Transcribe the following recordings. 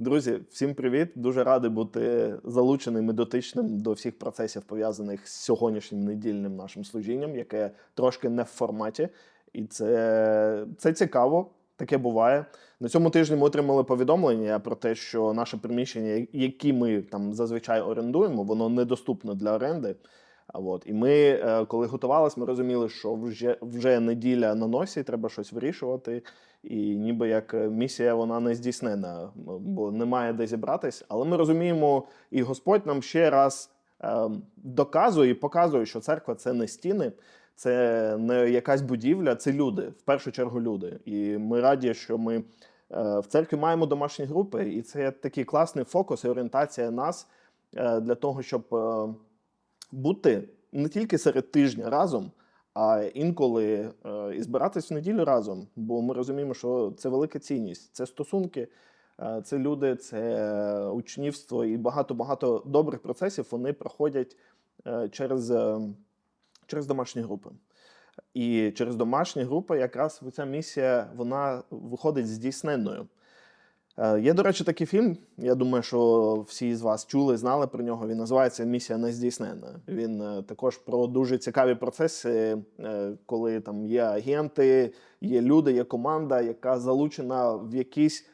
Друзі, всім привіт! Дуже радий бути залученим і дотичним до всіх процесів, пов'язаних з сьогоднішнім недільним нашим служінням, яке трошки не в форматі. І це, це цікаво, таке буває. На цьому тижні ми отримали повідомлення про те, що наше приміщення, які ми там зазвичай орендуємо, воно недоступне для оренди. От. І ми, е, коли готувалися, ми розуміли, що вже, вже неділя на носі, треба щось вирішувати. І ніби як е, місія вона не здійснена, бо немає де зібратись. Але ми розуміємо, і Господь нам ще раз е, доказує і показує, що церква це не стіни, це не якась будівля, це люди, в першу чергу люди. І ми раді, що ми е, в церкві маємо домашні групи, і це такий класний фокус і орієнтація нас для того, щоб. Бути не тільки серед тижня разом, а інколи е, і збиратись в неділю разом. Бо ми розуміємо, що це велика цінність. Це стосунки, е, це люди, це учнівство і багато-багато добрих процесів вони проходять е, через, через домашні групи. І через домашні групи якраз ця місія вона виходить здійсненною. Е, Є, до речі, такий фільм. Я думаю, що всі з вас чули, знали про нього. Він називається Місія нездійсненна. Він е, також про дуже цікаві процеси, е, коли там є агенти, є люди, є команда, яка залучена в якісь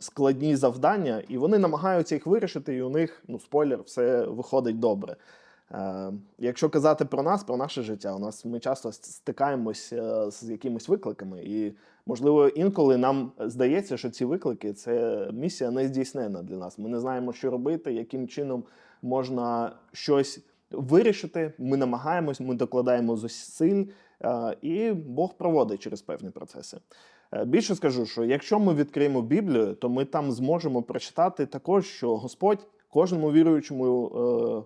складні завдання, і вони намагаються їх вирішити, і у них, ну, спойлер, все виходить добре. Е, Якщо казати про нас, про наше життя, у нас ми часто стикаємось е, з якимись викликами, і можливо інколи нам здається, що ці виклики це місія не здійснена для нас. Ми не знаємо, що робити, яким чином можна щось вирішити. Ми намагаємось, ми докладаємо зусиль, е, і Бог проводить через певні процеси. Більше скажу, що якщо ми відкриємо Біблію, то ми там зможемо прочитати також, що Господь кожному віруючому.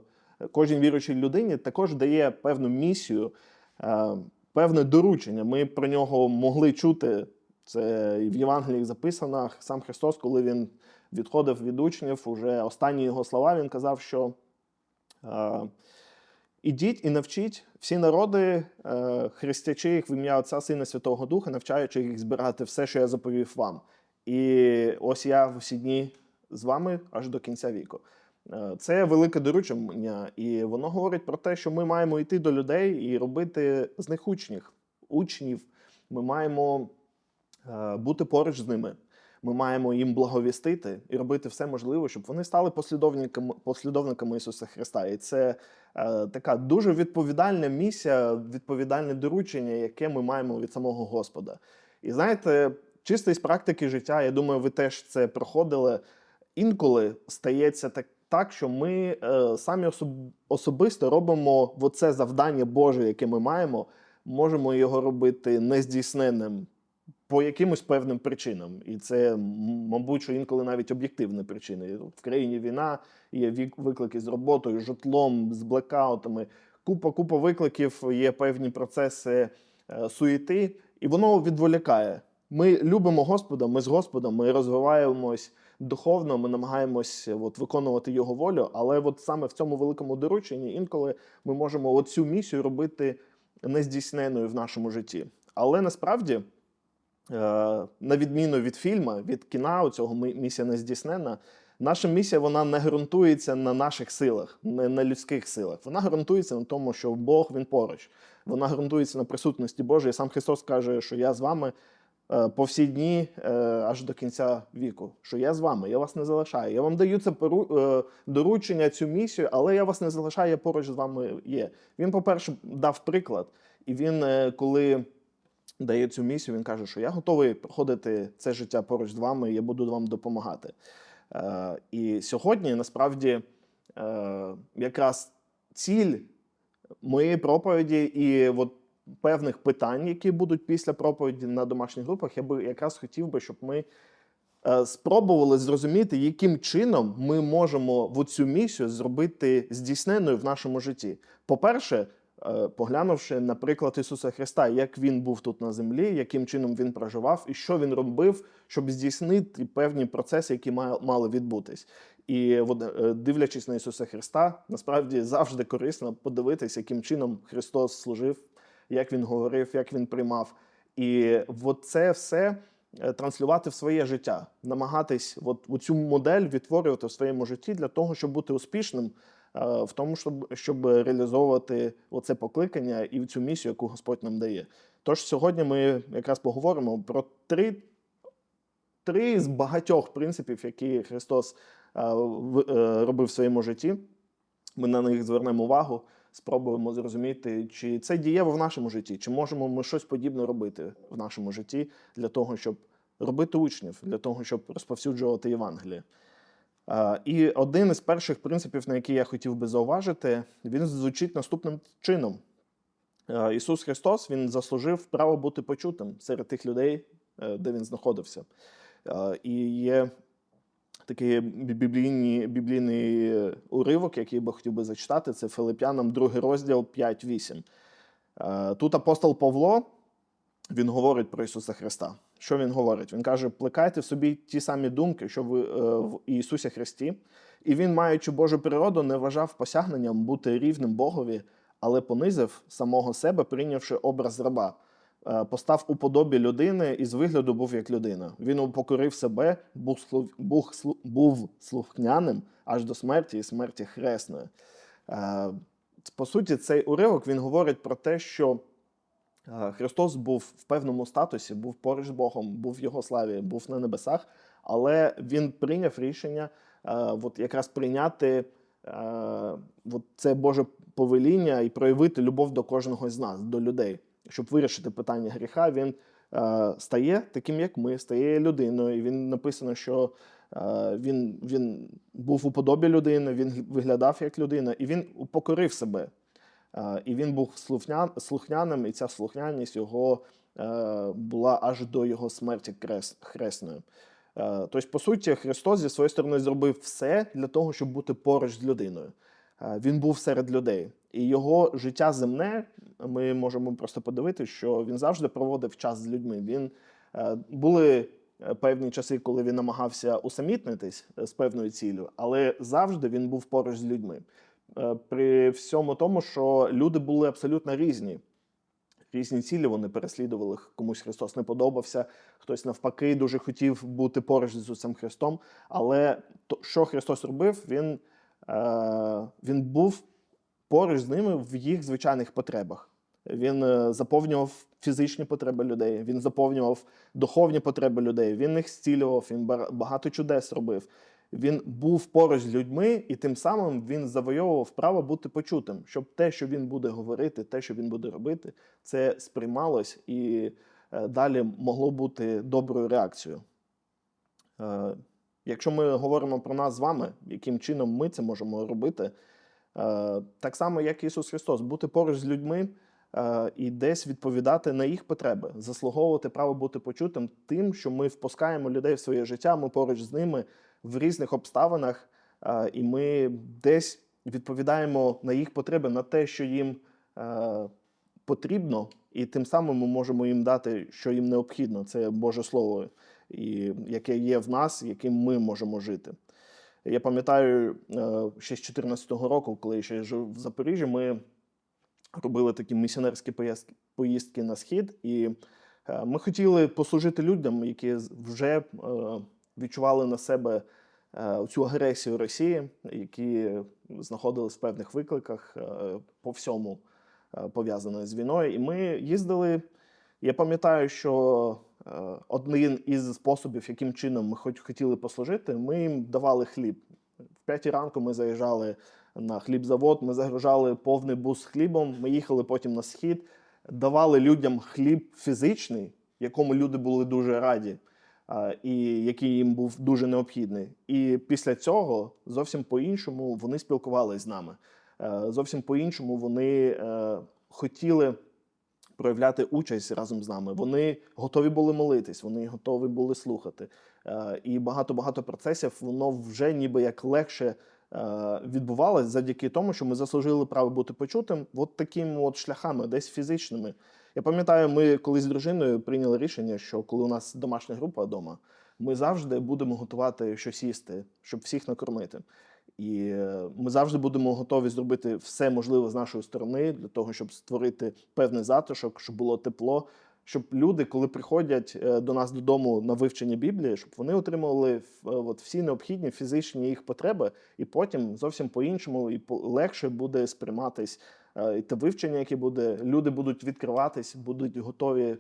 Кожній віруючій людині також дає певну місію, е, певне доручення. Ми про нього могли чути. Це і в Євангелії записано. Сам Христос, коли він відходив від учнів, уже останні його слова, він казав, що е, ідіть і навчіть всі народи, е, хрестячи їх в ім'я Отця, Сина Святого Духа, навчаючи їх збирати все, що я заповів вам. І ось я в усі дні з вами аж до кінця віку. Е, Це велике доручення, і воно говорить про те, що ми маємо йти до людей і робити з них учнів. учнів. Ми маємо е, бути поруч з ними. Ми маємо їм благовістити і робити все можливе, щоб вони стали послідовниками, послідовниками Ісуса Христа. І це е, така дуже відповідальна місія, відповідальне доручення, яке ми маємо від самого Господа. І знаєте, чисто із практики життя, я думаю, ви теж це проходили. Інколи стається так, так що ми е, самі особ, особисто робимо оце завдання Боже, яке ми маємо, можемо його робити нездійсненним по якимось певним причинам. І це, мабуть, що інколи навіть об'єктивні причини. В країні війна, є виклики з роботою, житлом, з блекаутами. Купа, купа викликів, є певні процеси е, суєти, і воно відволікає. Ми любимо Господа, ми з Господом, ми розвиваємось духовно, ми намагаємось от, виконувати його волю, але от саме в цьому великому дорученні інколи ми можемо цю місію робити нездійсненною в нашому житті. Але насправді, е, на відміну від фільму, від кіна, цього місія нездійсненна, наша місія вона не ґрунтується на наших силах, не на людських силах. Вона ґрунтується на тому, що Бог він поруч. Вона ґрунтується на присутності Божої. Сам Христос каже, що я з вами е, по всі дні е, аж до кінця віку. Що я з вами, я вас не залишаю. Я вам даю це е, доручення, цю місію, але я вас не залишаю, я поруч з вами є. Він, по-перше, дав приклад, і він, е, коли дає цю місію, він каже, що я готовий проходити це життя поруч з вами, я буду вам допомагати. Е, І сьогодні насправді е, якраз ціль моєї проповіді і от певних питань, які будуть після проповіді на домашніх групах, я би якраз хотів би, щоб ми е, спробували зрозуміти, яким чином ми можемо в цю місію зробити здійсненою в нашому житті. По-перше, е, поглянувши на приклад Ісуса Христа, як він був тут на землі, яким чином він проживав, і що він робив, щоб здійснити певні процеси, які ма- мали відбутись. І е, дивлячись на Ісуса Христа, насправді завжди корисно подивитися, яким чином Христос служив, як він говорив, як він приймав. І от це все е, транслювати в своє життя, намагатись от, цю модель відтворювати в своєму житті для того, щоб бути успішним е, в тому, щоб, щоб реалізовувати оце покликання і цю місію, яку Господь нам дає. Тож сьогодні ми якраз поговоримо про три, три з багатьох принципів, які Христос е, робив в своєму житті. Ми на них звернемо увагу, спробуємо зрозуміти, чи це дієво в нашому житті, чи можемо ми щось подібне робити в нашому житті для того, щоб робити учнів, для того, щоб розповсюджувати Євангеліє. І один із перших принципів, на який я хотів би зауважити, він звучить наступним чином. Ісус Христос Він заслужив право бути почутим серед тих людей, е, де він знаходився. І є такий біблійний, біблійний уривок, який би хотів би зачитати. Це Филип'янам, другий розділ 5-8. Е, Тут апостол Павло він говорить про Ісуса Христа. Що він говорить? Він каже: плекайте в собі ті самі думки, що ви е, в Ісусі Христі. І він, маючи Божу природу, не вважав посягненням бути рівним Богові, але понизив самого себе, прийнявши образ раба. Е, Постав у подобі людини і з вигляду був як людина. Він упокорив себе, був, слух- був, був слухняним аж до смерті і смерті хресної. Е, По суті, цей уривок він говорить про те, що е, Христос був в певному статусі, був поруч з Богом, був в Його славі, був на небесах, але він прийняв рішення от якраз прийняти от це Боже повеління і проявити любов до кожного з нас, до людей. Щоб вирішити питання гріха, він е, стає таким, як ми, стає людиною. І він написано, що е, він, він був у подобі людини, він виглядав як людина, і він упокорив себе. Е, І він був слухня, слухняним, і ця слухняність його е, була аж до його смерті крес, хресною. Е, Тобто, по суті, Христос зі своєї сторони зробив все для того, щоб бути поруч з людиною. Е, Він був серед людей. І його життя земне, ми можемо просто подивитися, що він завжди проводив час з людьми. Він е, були е, певні часи, коли він намагався усамітнитись е, з певною ціллю, але завжди він був поруч з людьми. При всьому тому, що люди були абсолютно різні. Різні цілі вони переслідували. Комусь Христос не подобався, хтось навпаки дуже хотів бути поруч з Ісусом Христом. Але то, що Христос робив, він, е, він був поруч з ними в їх звичайних потребах. Він е, заповнював фізичні потреби людей, він заповнював духовні потреби людей, він їх зцілював, він багато чудес робив. Він був поруч з людьми, і тим самим він завойовував право бути почутим, щоб те, що він буде говорити, те, що він буде робити, це сприймалось і е, далі могло бути доброю реакцією. Е, Якщо ми говоримо про нас з вами, яким чином ми це можемо робити, так само, як Ісус Христос, бути поруч з людьми е, і десь відповідати на їх потреби, заслуговувати право бути почутим тим, що ми впускаємо людей в своє життя, ми поруч з ними в різних обставинах, е, і ми десь відповідаємо на їх потреби, на те, що їм е, потрібно, і тим самим ми можемо їм дати, що їм необхідно. Це Боже Слово, і яке є в нас, яким ми можемо жити. Я пам'ятаю, е, ще з 2014 року, коли я ще жив в Запоріжжі, ми робили такі місіонерські поїздки, на схід, і е, ми хотіли послужити людям, які вже е, відчували на себе цю агресію Росії, які знаходились в певних викликах по всьому е, з війною. І ми їздили. Я пам'ятаю, що один із способів, яким чином ми хоч хотіли послужити, ми їм давали хліб. В п'ятій ранку ми заїжджали на хлібзавод, ми загружали повний бус хлібом. Ми їхали потім на схід, давали людям хліб фізичний, якому люди були дуже раді, і який їм був дуже необхідний. І після цього зовсім по-іншому вони спілкувалися з нами. Е, Зовсім по-іншому вони е, хотіли проявляти участь разом з нами. Вони готові були молитись, вони готові були слухати. Е, І багато-багато процесів воно вже ніби як легше е, відбувалось завдяки тому, що ми заслужили право бути почутим от такими от шляхами, десь фізичними. Я пам'ятаю, ми колись з дружиною прийняли рішення, що коли у нас домашня група вдома, ми завжди будемо готувати щось їсти, щоб всіх накормити. І е, ми завжди будемо готові зробити все можливе з нашої сторони для того, щоб створити певний затишок, щоб було тепло, щоб люди, коли приходять е, до нас додому на вивчення Біблії, щоб вони отримували е, от, всі необхідні фізичні їх потреби, і потім зовсім по-іншому і легше буде сприйматись і те вивчення, яке буде. Люди будуть відкриватись, будуть готові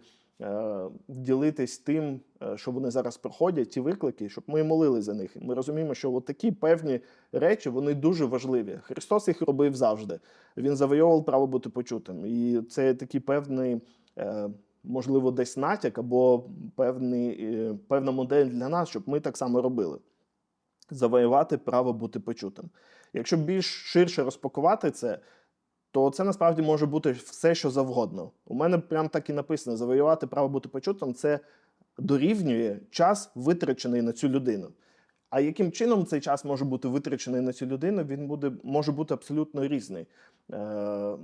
ділитись тим, е, що вони зараз проходять, ті виклики, щоб ми молили за них. Ми розуміємо, що от такі певні речі вони дуже важливі. Христос їх робив завжди. Він завойовував право бути почутим. І це такий певний, е, можливо, десь натяк або певний, е, певна модель для нас, щоб ми так само робили. Завоювати право бути почутим. Якщо більш ширше розпакувати це, то це насправді може бути все, що завгодно. У мене прям так і написано: завоювати право бути почутим це дорівнює час, витрачений на цю людину. А яким чином цей час може бути витрачений на цю людину, він буде, може бути абсолютно різний. Е,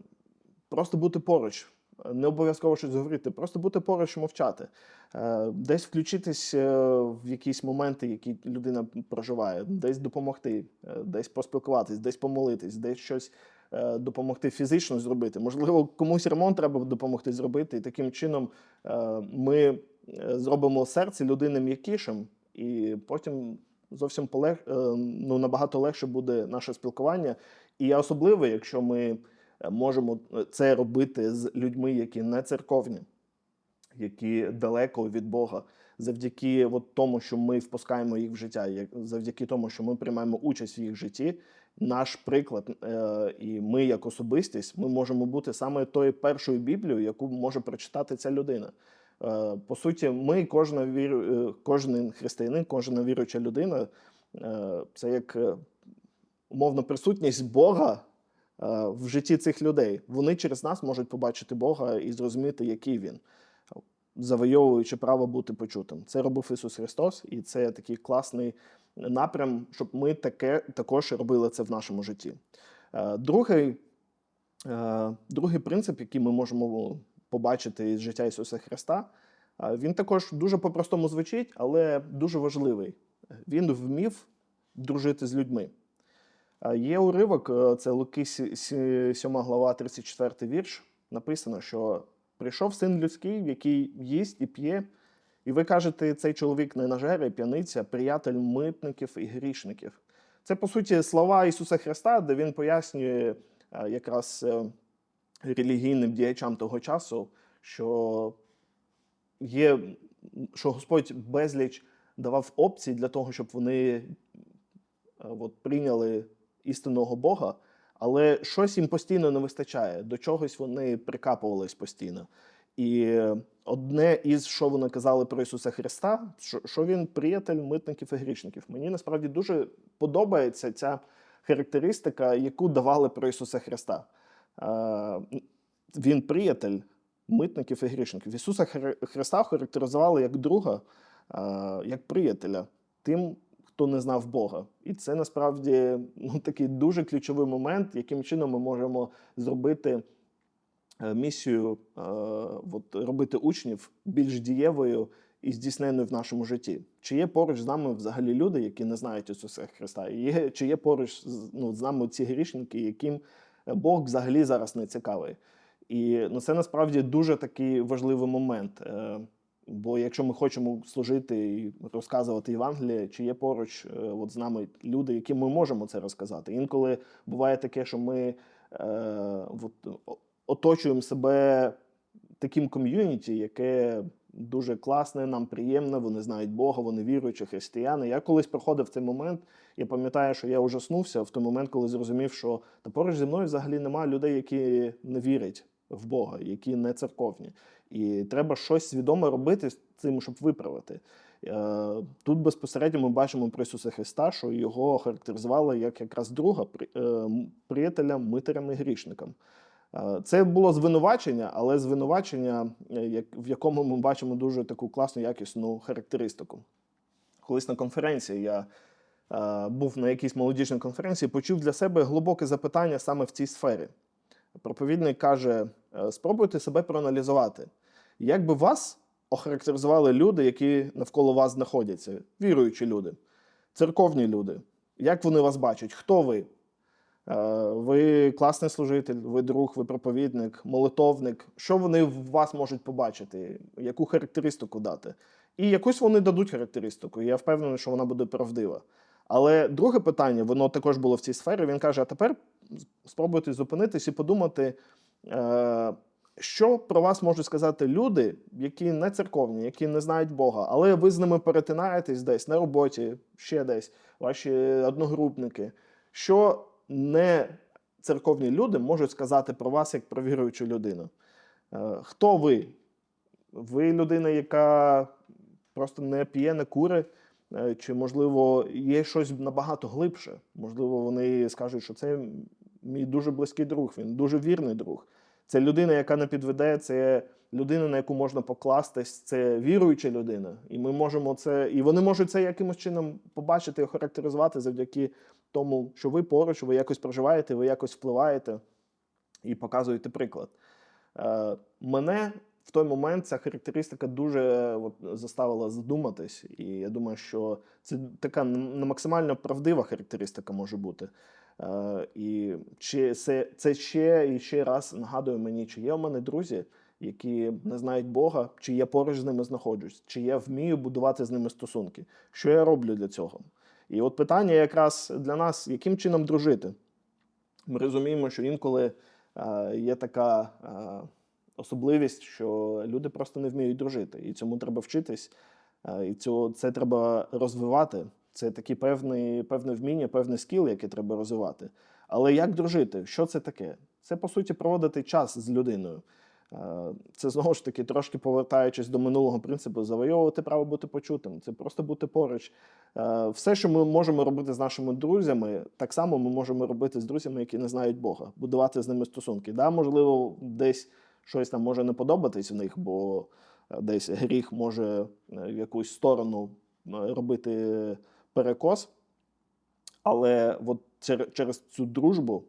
просто бути поруч, не обов'язково щось говорити, просто бути поруч мовчати. Е, десь включитись е, в якісь моменти, які людина проживає, десь допомогти, е, десь поспілкуватись, десь помолитись, десь щось допомогти фізично зробити. Можливо, комусь ремонт треба допомогти зробити, і таким чином е, ми е, зробимо серце людини м'якішим, і потім зовсім полег... е, ну, набагато легше буде наше спілкування. І особливо, якщо ми е, можемо це робити з людьми, які не церковні, які далеко від Бога, завдяки от тому, що ми впускаємо їх в життя, як- завдяки тому, що ми приймаємо участь в їх житті. Наш приклад, е, і ми, як особистість, ми можемо бути саме тою першою Біблією, яку може прочитати ця людина. Е, По суті, ми, кожна вір... е, кожен християнин, кожна віруюча людина, е, це як е, умовно присутність Бога е, в житті цих людей. Вони через нас можуть побачити Бога і зрозуміти, який він, завойовуючи право бути почутим. Це робив Ісус Христос, і це такий класний напрям, щоб ми таке також робили це в нашому житті. Е, Другий, е, другий принцип, який ми можемо побачити із життя Ісуса Христа, е, він також дуже по-простому звучить, але дуже важливий. Він вмів дружити з людьми. Є уривок, це Луки, 7 глава, 34 вірш. Написано, що прийшов син людський, який їсть і п'є, і ви кажете, цей чоловік не нажере, п'яниця, приятель митників і грішників. Це, по суті, слова Ісуса Христа, де Він пояснює е, якраз е, релігійним діячам того часу, що є, що Господь безліч давав опцій для того, щоб вони е, от, прийняли істинного Бога, але щось їм постійно не вистачає. До чогось вони прикапувались постійно. І одне із що вони казали про Ісуса Христа, що, що він приятель митників і грішників. Мені насправді дуже подобається ця характеристика, яку давали про Ісуса Христа. Е, Він приятель митників і грішників. Ісуса Хри- Христа характеризували як друга, е, як приятеля тим, хто не знав Бога. І це насправді ну, такий дуже ключовий момент, яким чином ми можемо зробити е, місію е, от, робити учнів більш дієвою і здійсненою в нашому житті. Чи є поруч з нами взагалі люди, які не знають Ісуса Христа? І є, чи є поруч ну, з нами ці грішники, яким Бог взагалі зараз не цікавий? І ну, це насправді дуже такий важливий момент. Е, Бо якщо ми хочемо служити і розказувати Євангеліє, чи є поруч е, от з нами люди, яким ми можемо це розказати? Інколи буває таке, що ми е, от, оточуємо себе таким ком'юніті, яке дуже класне, нам приємне, вони знають Бога, вони віруючі християни. Я колись проходив цей момент, я пам'ятаю, що я ужаснувся в той момент, коли зрозумів, що та поруч зі мною взагалі немає людей, які не вірять в Бога, які не церковні. І треба щось свідомо робити з цим, щоб виправити. Е, Тут безпосередньо ми бачимо про Ісуса Христа, що його характеризували як якраз друга е, приятеля, митарям і грішникам. Е, Це було звинувачення, але звинувачення, в якому ми бачимо дуже таку класну якісну характеристику. Колись на конференції я був на якійсь молодіжній конференції, почув для себе глибоке запитання саме в цій сфері. Проповідник каже: спробуйте себе проаналізувати. Як би вас охарактеризували люди, які навколо вас знаходяться, віруючі люди, церковні люди? Як вони вас бачать? Хто ви? Е, Ви класний служитель, ви друг, ви проповідник, молитовник. Що вони в вас можуть побачити? Яку характеристику дати? І якусь вони дадуть характеристику. Я впевнений, що вона буде правдива. Але друге питання, воно також було в цій сфері. Він каже: а тепер спробуйте зупинитись і подумати, е, що про вас можуть сказати люди, які не церковні, які не знають Бога, але ви з ними перетинаєтесь десь на роботі, ще десь, ваші одногрупники. Що не церковні люди можуть сказати про вас як про віруючу людину? Е, Хто ви? Ви людина, яка просто не п'є, не кури, Е, чи, можливо, є щось набагато глибше. Можливо, вони скажуть, що це мій дуже близький друг, він дуже вірний друг. Це людина, яка не підведе, це людина, на яку можна покластись, це віруюча людина. І ми можемо це, і вони можуть це якимось чином побачити і охарактеризувати завдяки тому, що ви поруч, ви якось проживаєте, ви якось впливаєте і показуєте приклад. Е, Мене в той момент ця характеристика дуже от, заставила задуматись, і я думаю, що це така максимально правдива характеристика може бути. Е, і чи це, це ще і ще раз нагадує мені, чи є у мене друзі, які не знають Бога, чи я поруч з ними знаходжусь, чи я вмію будувати з ними стосунки. Що я роблю для цього? І от питання якраз для нас, яким чином дружити? Ми розуміємо, що інколи е, є така е, особливість, що люди просто не вміють дружити, і цьому треба вчитись, е, і цього, це треба розвивати. Це такі певні, певне вміння, певний скіл, який треба розвивати. Але як дружити? Що це таке? Це по суті проводити час з людиною. Е, Це знову ж таки, трошки повертаючись до минулого принципу, завойовувати право бути почутим. Це просто бути поруч. Е, Все, що ми можемо робити з нашими друзями, так само ми можемо робити з друзями, які не знають Бога, будувати з ними стосунки. Да, можливо, десь щось нам може не подобатись в них, бо е, десь гріх може якусь сторону робити перекос. Але от через цю дружбу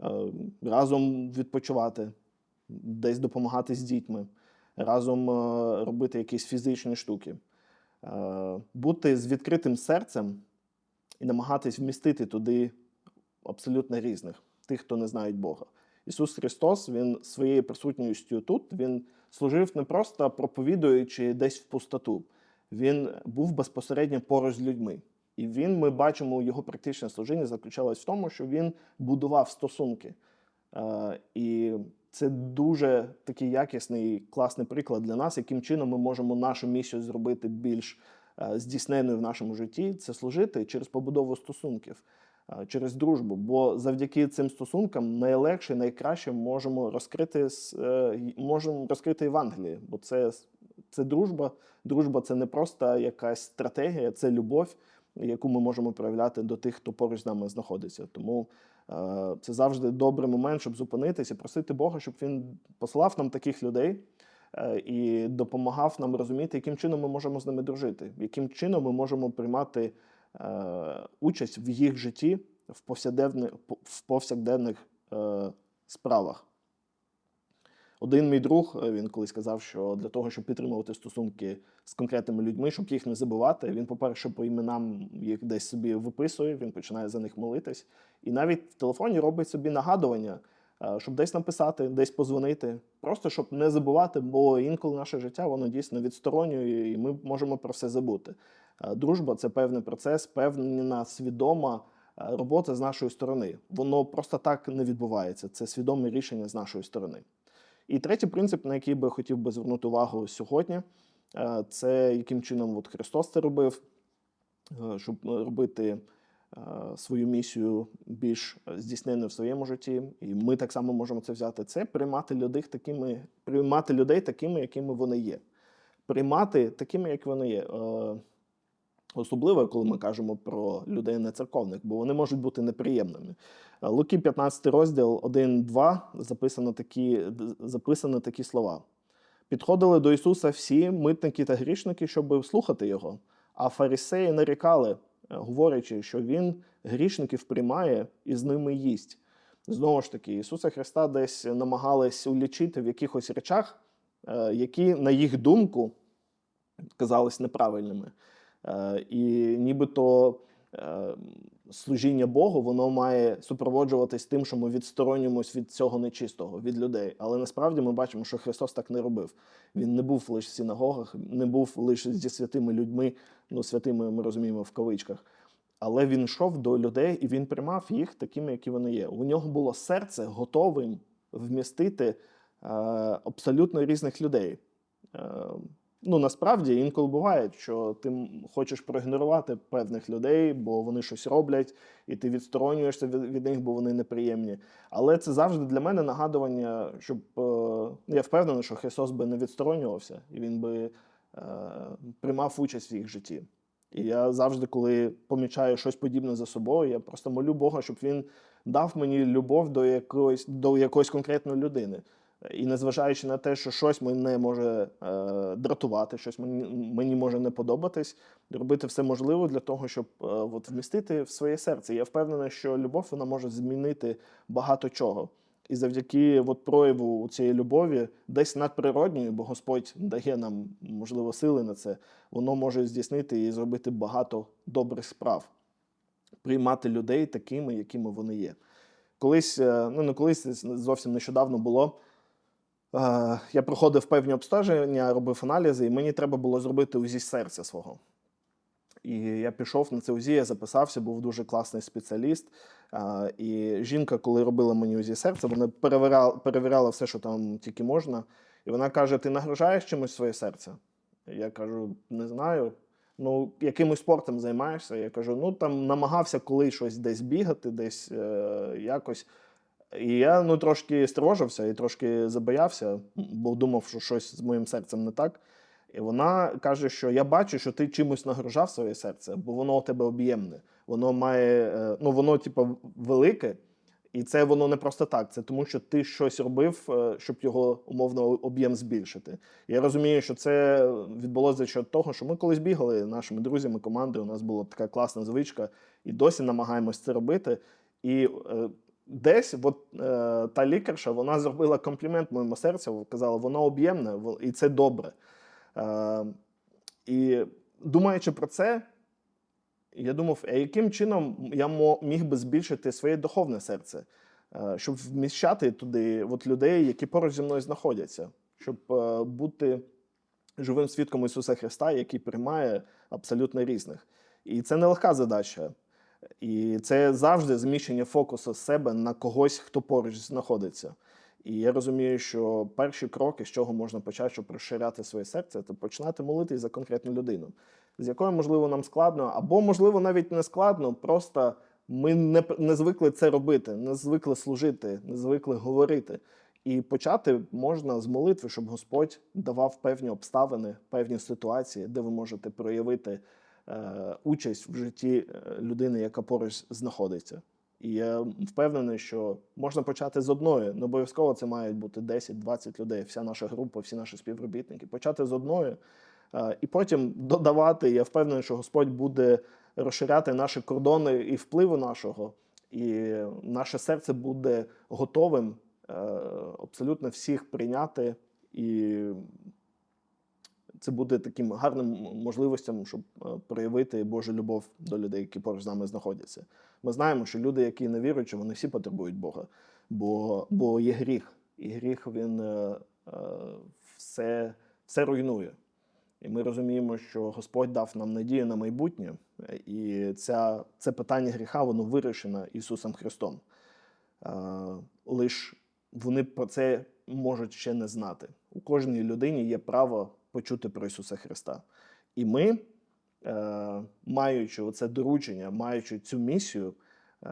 е, разом відпочивати, десь допомагати з дітьми, разом е, робити якісь фізичні штуки, е, бути з відкритим серцем і намагатись вмістити туди абсолютно різних, тих, хто не знають Бога. Ісус Христос, Він своєю присутністю тут, Він служив не просто проповідуючи десь в пустоту. Він був безпосередньо поруч з людьми. І він, ми бачимо, його практичне служіння заключалось в тому, що він будував стосунки. Е, І це дуже такий якісний, класний приклад для нас, яким чином ми можемо нашу місію зробити більш е, здійсненою в нашому житті. Це служити через побудову стосунків, е, через дружбу. Бо завдяки цим стосункам найлегше, найкраще можемо розкрити е, можемо розкрити Євангеліє, бо це, це дружба. Дружба це не просто якась стратегія, це любов, яку ми можемо проявляти до тих, хто поруч з нами знаходиться. Тому е, це завжди добрий момент, щоб зупинитися, просити Бога, щоб він послав нам таких людей е, і допомагав нам розуміти, яким чином ми можемо з ними дружити, яким чином ми можемо приймати е, участь в їх житті в повсякденних, в повсякденних е, справах. Один мій друг е, він колись сказав, що для того, щоб підтримувати стосунки з конкретними людьми, щоб їх не забувати, він, по-перше, по іменам їх десь собі виписує, він починає за них молитись. І навіть в телефоні робить собі нагадування, е, щоб десь написати, десь позвонити, просто щоб не забувати, бо інколи наше життя воно дійсно відсторонює, і ми можемо про все забути. Е, Дружба це певний процес, певна свідома робота з нашої сторони. Воно просто так не відбувається. Це свідоме рішення з нашої сторони. І третій принцип, на який би хотів би звернути увагу сьогодні, е, це яким чином от Христос це робив, е, щоб робити е, свою місію більш здійсненою в своєму житті. І ми так само можемо це взяти. Це приймати людей такими, приймати людей такими, якими вони є. Приймати такими, як вони є. Особливо, коли ми кажемо про людей нецерковних, бо вони можуть бути неприємними. Е, Луки 15 розділ 1-2 записано такі, записано такі слова. Підходили до Ісуса всі митники та грішники, щоб слухати Його. А фарисеї нарікали, е, говорячи, що Він грішників приймає і з ними їсть. Знову ж таки, Ісуса Христа десь намагались улічити в якихось речах, е, які, на їх думку, казались неправильними. Е, І нібито е, служіння Богу, воно має супроводжуватись тим, що ми відсторонюємось від цього нечистого, від людей. Але насправді ми бачимо, що Христос так не робив. Він не був лише в синагогах, не був лише зі святими людьми, ну святими ми розуміємо в кавичках. Але він йшов до людей і він приймав їх такими, які вони є. У нього було серце готовим вмістити е, абсолютно різних людей. Е, ну насправді інколи буває, що ти хочеш проігнорувати певних людей, бо вони щось роблять, і ти відсторонюєшся від, від них, бо вони неприємні. Але це завжди для мене нагадування, щоб е, ну, я впевнений, що Христос би не відсторонювався, і він би е, приймав участь в їх житті. І я завжди, коли помічаю щось подібне за собою, я просто молю Бога, щоб він дав мені любов до якоїсь до якоїсь конкретної людини. І незважаючи на те, що щось мене може е, дратувати, щось мені, мені може не подобатись, робити все можливе для того, щоб е, от, вмістити в своє серце. Я впевнений, що любов вона може змінити багато чого. І завдяки от, прояву цієї любові, десь надприродньої, бо Господь дає нам, можливо, сили на це, воно може здійснити і зробити багато добрих справ, приймати людей такими, якими вони є. Колись, е, ну не колись, зовсім нещодавно було. Е, Я проходив певні обстеження, робив аналізи, і мені треба було зробити УЗІ серця свого. І я пішов на це УЗІ, я записався, був дуже класний спеціаліст. І жінка, коли робила мені УЗІ серця, вона перевіряла, перевіряла все, що там тільки можна. І вона каже: Ти нагружаєш чимось своє серце? Я кажу, не знаю. Ну, якимось спортом займаєшся? Я кажу, ну там намагався колись щось десь бігати, десь е, якось. І я ну, трошки стривожився і трошки забоявся, бо думав, що щось з моїм серцем не так. І вона каже, що я бачу, що ти чимось нагружав своє серце, бо воно у тебе об'ємне. Воно має, е, ну воно, типу, велике, і це воно не просто так. Це тому, що ти щось робив, е, щоб його умовно об'єм збільшити. Я розумію, що це відбулося за счет того, що ми колись бігали нашими друзями, командою. У нас була така класна звичка, і досі намагаємось це робити. І е, десь от, е, та лікарша вона зробила комплімент моєму серцю, казала, воно об'ємне, і це добре. Е, і думаючи про це, я думав, а яким чином я міг би збільшити своє духовне серце, е, щоб вміщати туди от людей, які поруч зі мною знаходяться, щоб е, бути живим свідком Ісуса Христа, який приймає абсолютно різних. І це нелегка задача. І це завжди зміщення фокусу з себе на когось, хто поруч знаходиться. І я розумію, що перші кроки, з чого можна почати, щоб розширяти своє серце, це починати молитись за конкретну людину, з якою, можливо, нам складно, або, можливо, навіть не складно, просто ми не, не звикли це робити, не звикли служити, не звикли говорити. І почати можна з молитви, щоб Господь давав певні обставини, певні ситуації, де ви можете проявити участь в житті е, людини, яка поруч знаходиться. І я впевнений, що можна почати з одної. Не обов'язково це мають бути 10-20 людей, вся наша група, всі наші співробітники. Почати з одної е, і потім додавати. Я впевнений, що Господь буде розширяти наші кордони і впливу нашого, і наше серце буде готовим е, абсолютно всіх прийняти і це буде таким гарним можливостям, щоб е, проявити Божу любов до людей, які поруч з нами знаходяться. Ми знаємо, що люди, які не віруючі, вони всі потребують Бога, бо, бо є гріх, і гріх він е, е, все, все руйнує. І ми розуміємо, що Господь дав нам надію на майбутнє, і ця, це питання гріха воно вирішено Ісусом Христом. Е, Лиш вони про це можуть ще не знати. У кожній людині є право почути про Ісуса Христа. І ми, е, маючи це доручення, маючи цю місію, е,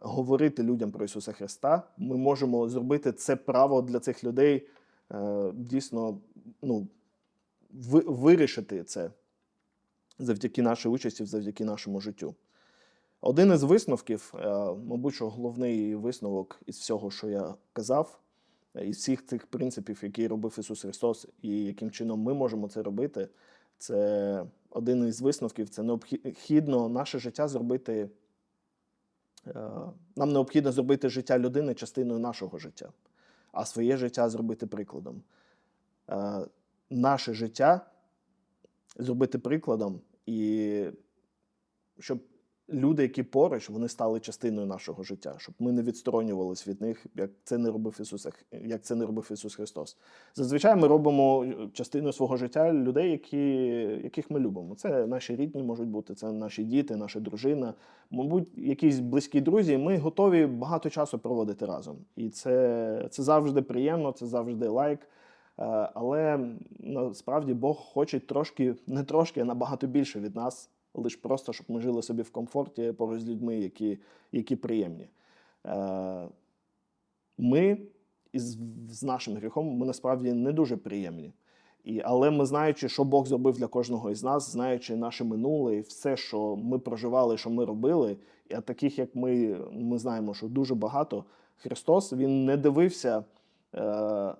говорити людям про Ісуса Христа, ми можемо зробити це право для цих людей е, дійсно ну, вирішити це завдяки нашій участі, завдяки нашому життю. Один із висновків, мабуть, що головний висновок із всього, що я казав, із всіх цих принципів, які робив Ісус Христос, і яким чином ми можемо це робити, це один із висновків це необхідно наше життя зробити. е, Нам необхідно зробити життя людини частиною нашого життя, а своє життя зробити прикладом. Е, Наше життя зробити прикладом, і щоб люди, які поруч, вони стали частиною нашого життя, щоб ми не відсторонювалися від них, як це не робив Ісус, як це не робив Ісус Христос. Зазвичай ми робимо частиною свого життя людей, які, яких ми любимо. Це наші рідні можуть бути, це наші діти, наша дружина, мабуть, якісь близькі друзі. Ми готові багато часу проводити разом. І це, це завжди приємно, це завжди лайк. Е, Але насправді Бог хоче трошки, не трошки, а набагато більше від нас, лише просто, щоб ми жили собі в комфорті поруч з людьми, які, які приємні. Е, Ми із з нашим гріхом ми насправді не дуже приємні. І, але ми знаючи, що Бог зробив для кожного із нас, знаючи наше минуле і все, що ми проживали, що ми робили, і а таких, як ми, ми знаємо, що дуже багато, Христос Він не дивився е,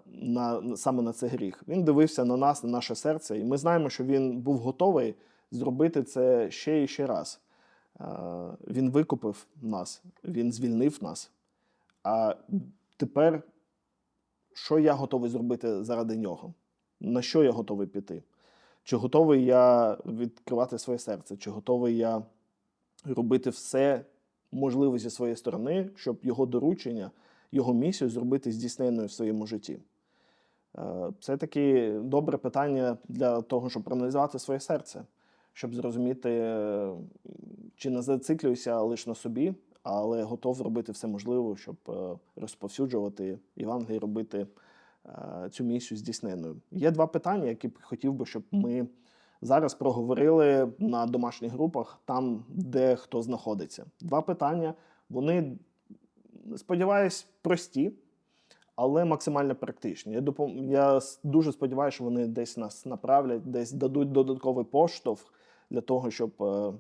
на, саме на цей гріх. Він дивився на нас, на наше серце, і ми знаємо, що він був готовий зробити це ще і ще раз. Е, він викупив нас, він звільнив нас. А тепер, що я готовий зробити заради нього? На що я готовий піти? Чи готовий я відкривати своє серце? Чи готовий я робити все можливе зі своєї сторони, щоб його доручення, його місію зробити здійсненною в своєму житті? Це таке добре питання для того, щоб проаналізувати своє серце, щоб зрозуміти, е, чи не зациклююся лише на собі, але готов робити все можливе, щоб е, розповсюджувати Євангеліє, робити е, цю місію здійсненною. Є два питання, які б хотів би, щоб ми зараз проговорили на домашніх групах, там, де хто знаходиться. Два питання. Вони, сподіваюсь, прості, але максимально практичні. Я, допом... Я дуже сподіваюся, що вони десь нас направлять, десь дадуть додатковий поштовх для того, щоб е,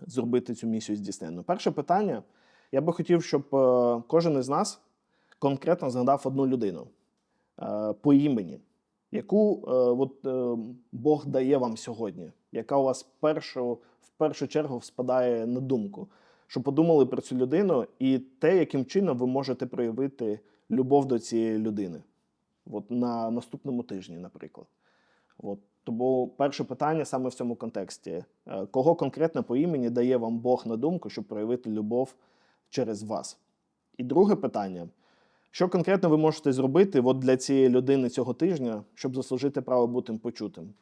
зробити цю місію здійсненною. Перше питання. Я би хотів, щоб е, кожен із нас конкретно згадав одну людину е, по імені, яку от, Бог дає вам сьогодні, яка у вас першу, в першу чергу спадає на думку, щоб подумали про цю людину і те, яким чином ви можете проявити любов до цієї людини. От на наступному тижні, наприклад. От. Тому перше питання саме в цьому контексті: Е, кого конкретно по імені дає вам Бог на думку, щоб проявити любов через вас? І друге питання: що конкретно ви можете зробити от для цієї людини цього тижня, щоб заслужити право бути почутим?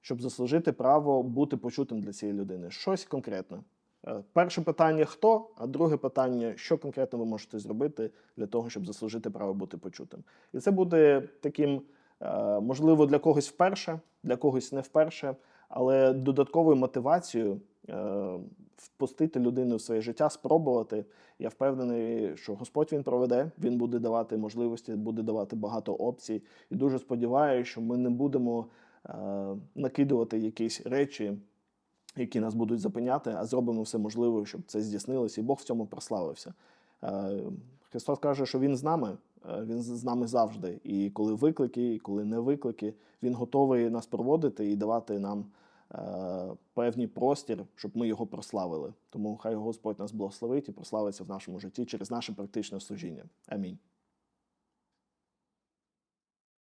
Щоб заслужити право бути почутим для цієї людини? Щось конкретне. Е, Перше питання хто, а друге питання, що конкретно ви можете зробити для того, щоб заслужити право бути почутим. І це буде таким, можливо, для когось вперше, для когось не вперше, але додатковою мотивацією е, впустити людину в своє життя, спробувати. Я впевнений, що Господь він проведе, він буде давати можливості, буде давати багато опцій. І дуже сподіваюся, що ми не будемо е, накидувати якісь речі, які нас будуть зупиняти, а зробимо все можливе, щоб це здійснилося, і Бог в цьому прославився. Е, Христос каже, що Він з нами, е, Він з з нами завжди. І коли виклики, і коли не виклики, Він готовий нас проводити і давати нам е, певний простір, щоб ми його прославили. Тому хай Господь нас благословить і прославиться в нашому житті через наше практичне служіння. Амінь.